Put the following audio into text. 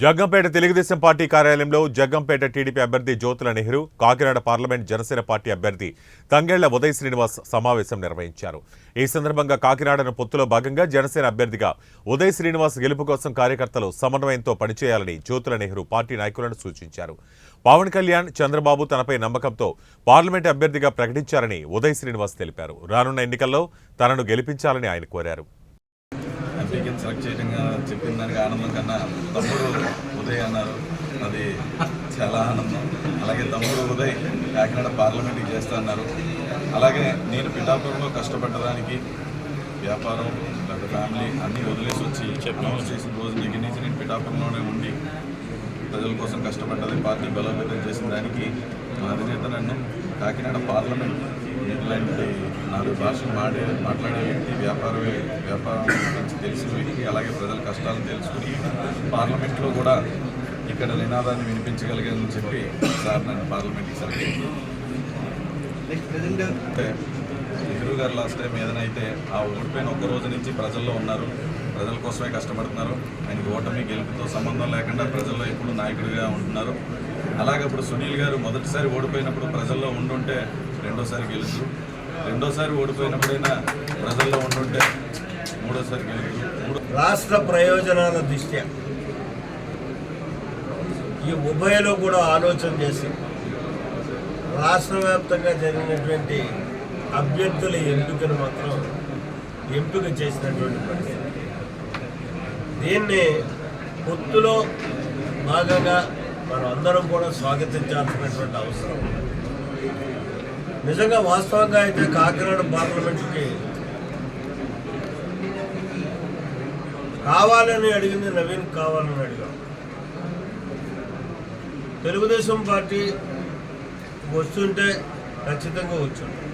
Jaggampeta Telugu Desam party కార్యాలయంలో Jaggampeta TDP అభ్యర్థి Jyothula Nehru Kakinada parliament Janasena party అభ్యర్థి తంగెళ్ళ ఉదయ్ శ్రీనివాస్ సమావేశం నిర్వహించారు. ఈ సందర్భంగా కాకినాడను పొత్తులో భాగంగా జనసేన అభ్యర్థిగా ఉదయ్ శ్రీనివాస్ గెలుపు కోసం కార్యకర్తలు సమన్వయంతో పనిచేయాలని జ్యోతుల నెహ్రూ పార్టీ నాయకులను సూచించారు. పవన్ కళ్యాణ్ చంద్రబాబు తనపై నమ్మకంతో పార్లమెంట్ అభ్యర్థిగా ప్రకటించారని ఉదయ్ శ్రీనివాస్ తెలిపారు. రానున్న ఎన్నికల్లో తనను గెలిపించాలని ఆయన కోరారు. ఎంపీకి సెలెక్ట్ చేయడంగా చెప్పిన దానికి ఆనందం కన్నా తమ్ముడు ఉదయ్ అన్నారు. అది చాలా ఆనందం. అలాగే తమ్ముడు ఉదయ్ కాకినాడ పార్లమెంట్కి చేస్తా అన్నారు. అలాగే నేను పిఠాపురంలో కష్టపడడానికి వ్యాపారం లేదా ఫ్యామిలీ అన్నీ వదిలేసి వచ్చి అనౌన్స్ చేసిన రోజు దగ్గర నుంచి నేను పిఠాపురంలోనే ఉండి ప్రజల కోసం కష్టపడ్డది పార్టీ బలోపేతం చేసిన దానికి మా అధినేత నన్ను కాకినాడ పార్లమెంట్ ఇలాంటి నాలుగు భాషలు మాడే మాట్లాడే వ్యక్తి వ్యాపార వ్యాపారం వ్యక్తి అలాగే ప్రజల కష్టాలను తెలుసుకుని పార్లమెంట్లో కూడా ఇక్కడ నినాదాన్ని వినిపించగలిగానని చెప్పి సార్ నన్ను పార్లమెంట్కి అంటే నెహ్రూ గారు లాస్ట్ టైం ఏదైనా అయితే ఆ ఓడిపోయిన ఒక్క రోజు నుంచి ప్రజల్లో ఉన్నారు. ప్రజల కోసమే కష్టపడుతున్నారు. ఆయనకి ఓటమి గెలుపుతో సంబంధం లేకుండా ప్రజల్లో ఎప్పుడు నాయకుడిగా ఉంటున్నారు. అలాగే ఇప్పుడు సునీల్ గారు మొదటిసారి ఓడిపోయినప్పుడు ప్రజల్లో ఉండుంటే రెండోసారి గెలుసు రెండోసారి ఓడిపోయినప్పుడైనా ప్రజల్లో ఉండుంటే మూడోసారి మూడో రాష్ట్ర ప్రయోజనాల దృష్ట్యా. ఈ ఉభయలో కూడా ఆలోచన చేసి రాష్ట్ర వ్యాప్తంగా జరిగినటువంటి అభ్యర్థుల ఎంపికను మాత్రం ఎంపిక చేసినటువంటి పరిస్థితి. దీన్ని పొత్తులో భాగంగా మనం అందరం కూడా స్వాగతించాల్సినటువంటి అవసరం నిజంగా వాస్తవంగా అయితే కాకినాడ పార్లమెంటుకి కావాలని అడిగింది నవీన్ కావాలని అడిగాం. తెలుగుదేశం పార్టీ వస్తుంటే ఖచ్చితంగా వచ్చుంటాం